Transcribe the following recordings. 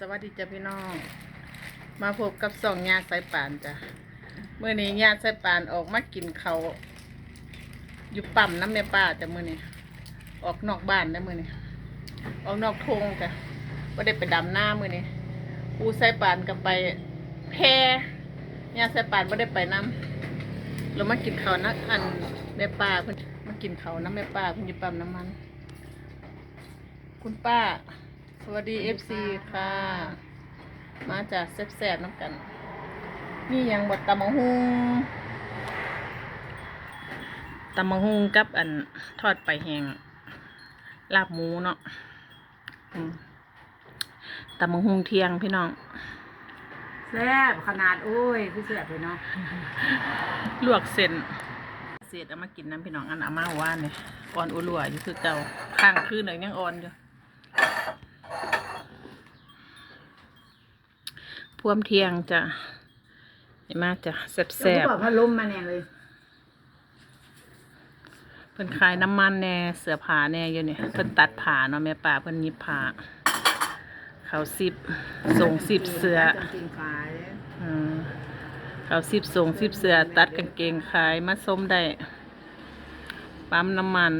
สวัสดีจ้ะพี่น้อง มาพบกับสองญาติสายป่านจ้ะเมื่อนี้ญาติสายป่านออกมากินเขาอยู่ปั๊มน้ำแม่ป้าจ้ะเมื่อนี้ออกนอกบ้านได้มื่อนี้ออกนอกทงจ้ะก็ได้ไปดำหน้ามื่อนี้ปูสายป่านกับไปแพญาติสายป่านก็ได้ไปน้ำเรามากินเขานักอันแม่ป้าเพิ่นมากินเขาน้ำแม่ป้าเพิ่นอยู่ปั๊มน้ำมัน คุณป้า สวัสดีเอฟซีค่ะ มาจากแซ่บๆน้ำกัน นี่ยังบดตำมะฮุงตำมะฮุงกับอันทอดไปลาแห้งลาบหมูเนาะอืมตำมะฮุงเที่ยงพี่น้องแซ่บขนาดโอ้ยคือแซ่บเลยเนาะลวกเส้นเศษเอามากินน้ำพี่น้องอันเอามาว่านเนี่ยอ่อนอุลัวอยู่คือเก่าข้างคืนเลยยังอ่อนอยู่ พวมเที่ยงจะเห็นมาจะแซ่บแซ่แซ่บบพัดลมมาแน่เลยเพิ่นขายน้ำมันแน่เสื้อผ้าแน่อยู่เนี่ยเพิ่นตัดผ้าเนาะแม่ป่าเพิ่นยิบผ้าเขาสิบส่งสิบเสือกางเกงขายอืมเขาสิบส่งสิบเสือตัดกางเกงขายมาส้มได้ปั๊มน้ำมัน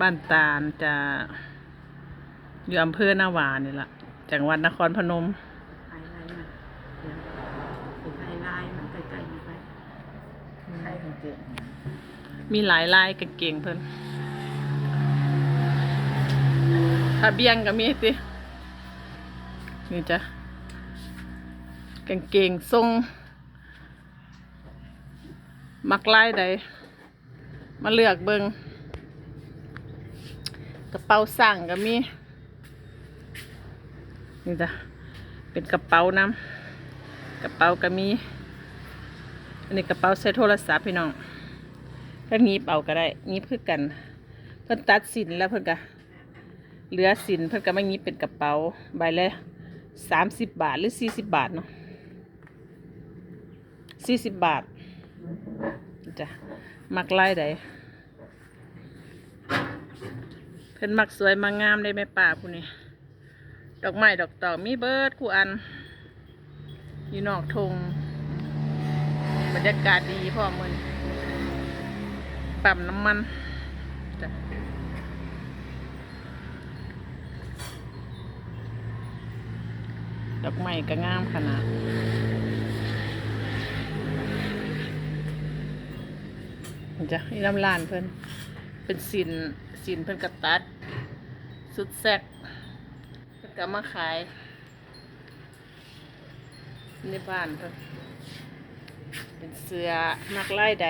บ้านตาลจะอยู่อำเภอนาหวานี่ละจังหวัดนครพนม ขายอะไรมันเดี๋ยวขายลายมันใกล้ๆมันไปขายกางเกง มีหลายลายกางเกงเพิ่นทะเบียงก็มีตินี่จ้ะกางเกงทรง มักลายใด มาเลือกเบิงกระเป๋าสั่งก็มี นี่จ้ะเป็นกระเป๋าน้ำกระเป๋าก็มี อันนี้กระเป๋าใส่โทรศัพท์พี่น้องก็งีบเอาก็ได้งีบคือกัน เพิ่นตัดสินแล้วเพิ่นก็เหลือสินเพิ่นก็มางีบเป็นกระเป๋าใบละสามสิบบาทหรือสี่สิบบาทเนาะสี่สิบบาทจ้ะมักไล่ใดเพิ่นมักสวยมางามได้ไหมป่าผู้นี้ดอกไม้ดอกตอกมีเบิร์ดคู่อัน อยู่นอกทง บรรยากาศดีพ่อมือนปั๊มน้ำมันจ้ะดอกไม้ก็งามขนาดจ้ะนี่น้ำลานเพิ่นเป็นสินสินเพิ่นกระตัด สุดแซกเพิ่นก็มาขายในบ้านเพิ่น เป็นเสือนักไล่ใด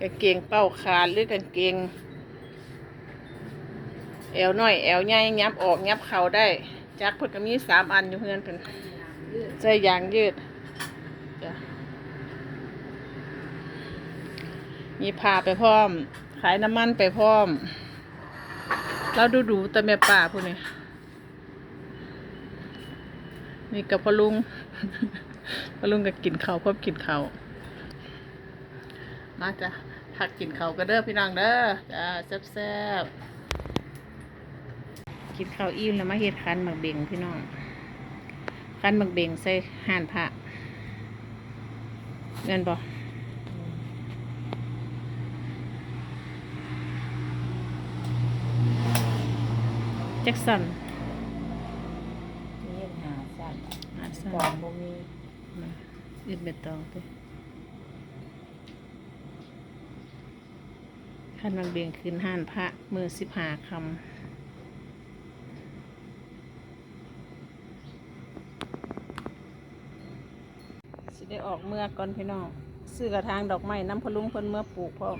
กางเกงเป้าขาดหรือกางเกงแอวน้อยแอวใหญ่ยับออกยับเข่าได้จักพิ่นก็มีสามอันอยู่เพื่อนเพิ่นใส่ยางยืดมีผ้าไปพร้อม ขายน้ำมันไปพร้อม เราดูดูแต่แม่ป่าผู้นี้ นี่กับพ่อลุงพ่อลุงก็กินเขาพร้อมกินข้ามาจ้ะผักกินเขาก็เด้อพี่น้องเด้อจ้าแซ่บๆกินข้าวอิ่มแล้วมาเฮ็ดคันหมักเบงพี่น้องคันหมักเบงใส่ห่านผักเงินบ่แจ็คสันหาสั้น สักอนบ่มีอึดเบ็ดตองไปคันหมักเบงคืนห่านพระมือสิบหาคำสิได้ออกเมื่อก่อนพี่น้องซื้อกระถางดอกไม้น้ำพลุงเพิ่นเมื่อปลูกพร้อม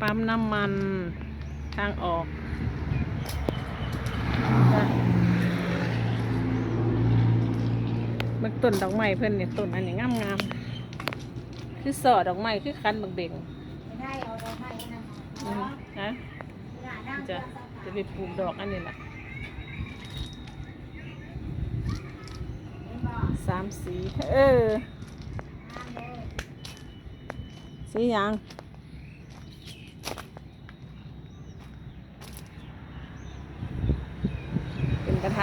ปั๊มน้ำมันทางออก จ้ะมันต้นดอกไม้เพิ่นเนี่ยต้นอันนี้งามงามๆคือสอดอกไม้คือคันบักเบ่งไม่ได้เอาดอกไม้นั่นอืมนะจะจะไปปลูกดอกอันนี้แหละสามสีเออสีหยัง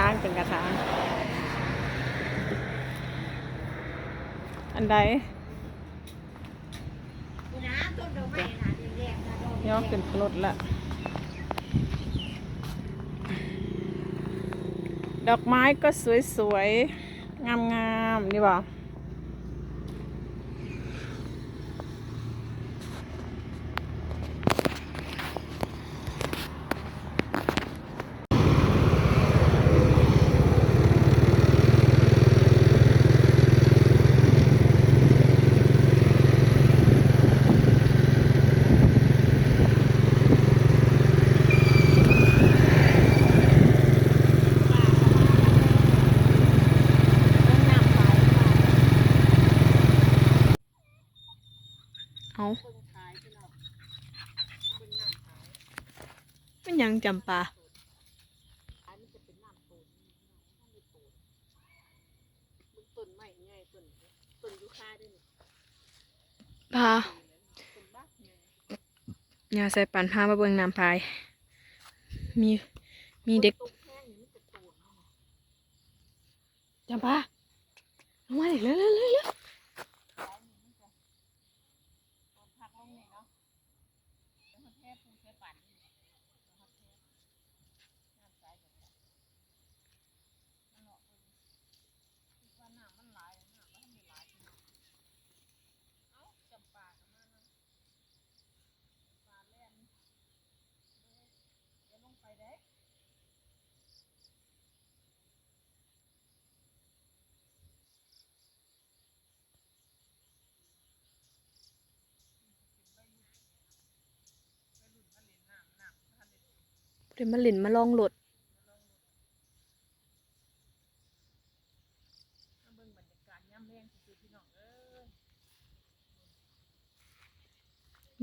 างเป็นกระถางอันใดนะต้นดอย่อขึ้นรถละดอกไม้ก็สวยๆ งามๆนี่บ่ เป็นหยังจำปาต้นไม้ใหญ่ต้นต้นยูคาด้วยพาอย่าใส่ปันพามาเบิ่งน้ำพาย มีมีเด็กจำปาลงมาเลยเร็วเร็วเร็วเร็วเดี๋ยวมาหลินมาลองโหลด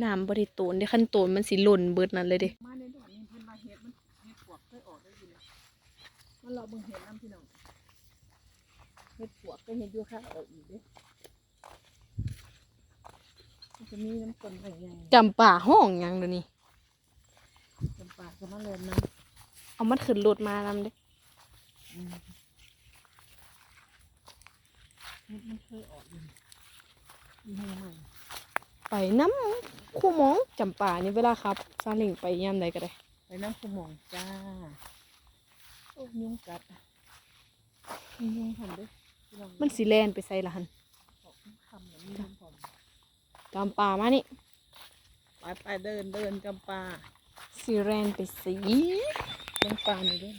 น้ำบริโตนเด้ขั้นโตนมันสิหล่นเบิดนั่นเลยเด้มาในดอกนี้เพิ่นมาเฮ็ดมันเฮ็ดปวกเคยออกได้ยินแล้วมันเราเบิ่งเห็ดน้ำพี่น้องเฮ็ดปวกก็เฮ็ดอยู่ค่ะออกอีกเด้มันจะมีน้ำต้นใหญ่จำป่าห้องหยังเดี๋ยวนี้ๆจำ ปาก็มาเริ่มน้เอามันขึ้นรถมานำเด้ำอืมเฮ็ดมันเคยออกอยู่มีให้ใหม่ไปน้ำคู่หมองจำป่านี่เวลาครับซาเล้งไปยามใดก็ได้ไปน้ำขมองจ้าโอ้ยุงกัดมียุงทำด้วยพี่องมันสิแล่นไปใส่ละหันออกคำแบบนี้ยุงผมจำป่ามานี่ไปไปเดินเดินจำปา สิแลนไปสีเรื่องปลาหน่อยด้วย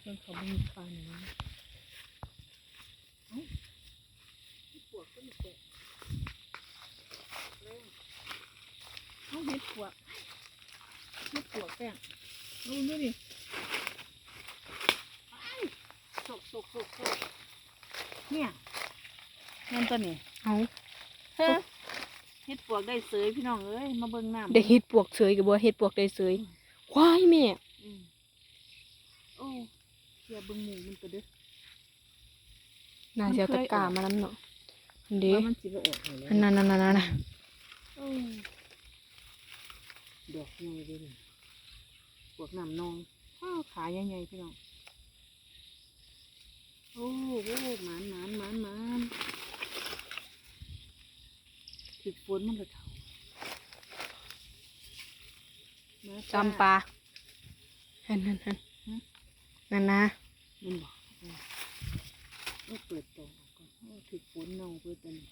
เรื่องเขาไม่มีปลาหน่อยเอ้าที่ปวดก็มีแกะเร็วเอาเห็ดปวกเห็ดปวกแป้งดูนี่ดิไปสกสกสกสกเนี่ยนั่นตัวนี้เอาเฮ้ เฮ็ดปวกได้เสยพี่น้องเอ้ยมาเบิ่งน้ำได้เฮ็ดปวกเสยกับบ่เฮ็ดปวกได้เสยควายแม่อืมโอ้เสียเบิ่งหมูมันก็เด้อน่าสิเอาตะกร้ามานํเนาะอันเด้ว่ามันสิบ่ออกให้แล้วอันนั้นนั่นนั่นน่ะโอ้ดอกใหญ่เด้อนี่ปวกน้ำนองอ้าวขาใหญ่ๆพี่น้องโอ้โหหมานหมานหมานหมาน ถึกฝนมันละเท่ามาจำปาอันนั้นนั่นนั่นนะมันบอกเออเอาเปิดตรงออกก่อนเอาถึกฝนเน่าเปิดตัวนี้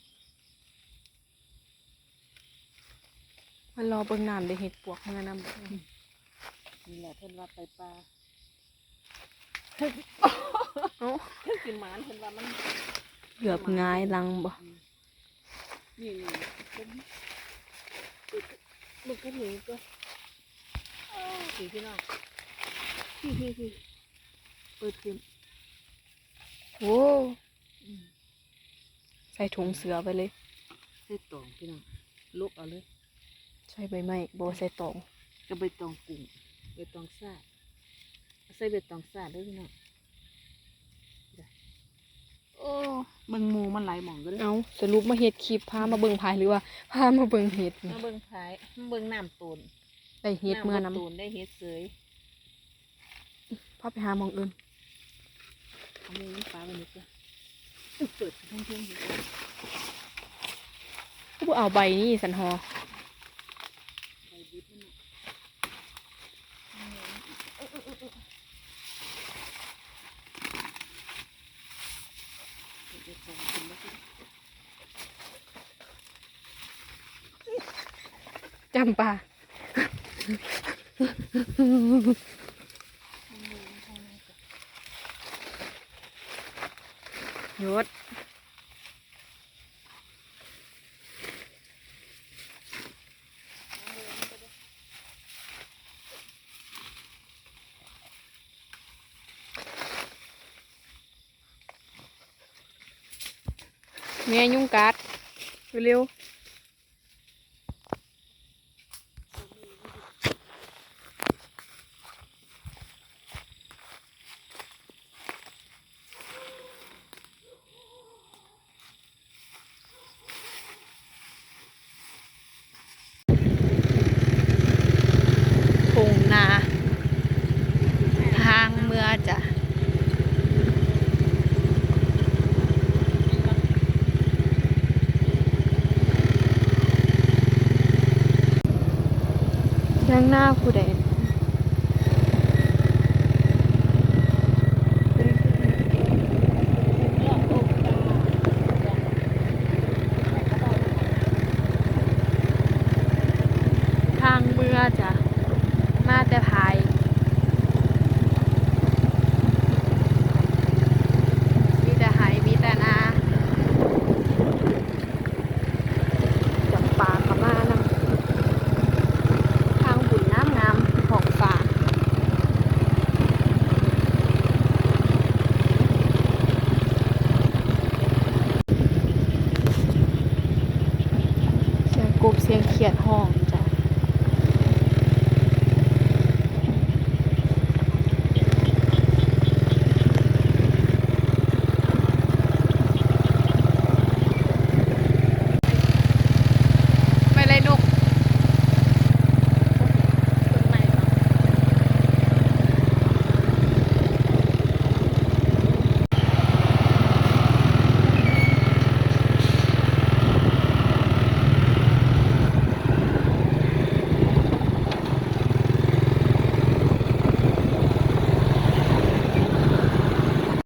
มันรอเบิ่งน้ำได้เฮ็ดปวกมานำนี่แหละเพิ่นว่าไปปลาเอ้าเพิ่นสิหมานเพิ่นว่ามันเกือบหงายหลังบ่ นี่นี่เพิ่นลูกกระหนูก็อ้าวสีพี่น้องพี่พี่พี่เปิดขึ้นโอ้อืมใส่ถุงเสือไปเลยใส่ตองพี่น้องลุกเอาเลยใส่ใบไม้บ่ใส่ตองกับใบตองกุ้งใบตองซาดเอาใส่ใบตองซาดเด้วยพี่น้องจ้ะโอ้ เบิ่งมูมันหลายหมองก็ได้เอาสรุปมาเฮ็ดคลิปพามาเบิ่งพายหรือว่าพามาเบิ่งเฮ็ดมาเบิ่งพายมาเบิ่งน้ำตูนได้เฮ็ดเมื่อน้ำตูนได้เฮ็ดเสยพอไปหามองอื่นเอามือนี่ฟ้าไปนิดเดียเปิดเพิ่งเพิ่งเขาเอาใบนี่สันหอ จำปาหยุดแง่ยุ่งกัดเร็วๆางหน้าผู้ใดนทางเมื่อจ้ะมาแต่ภาย รียดห้อง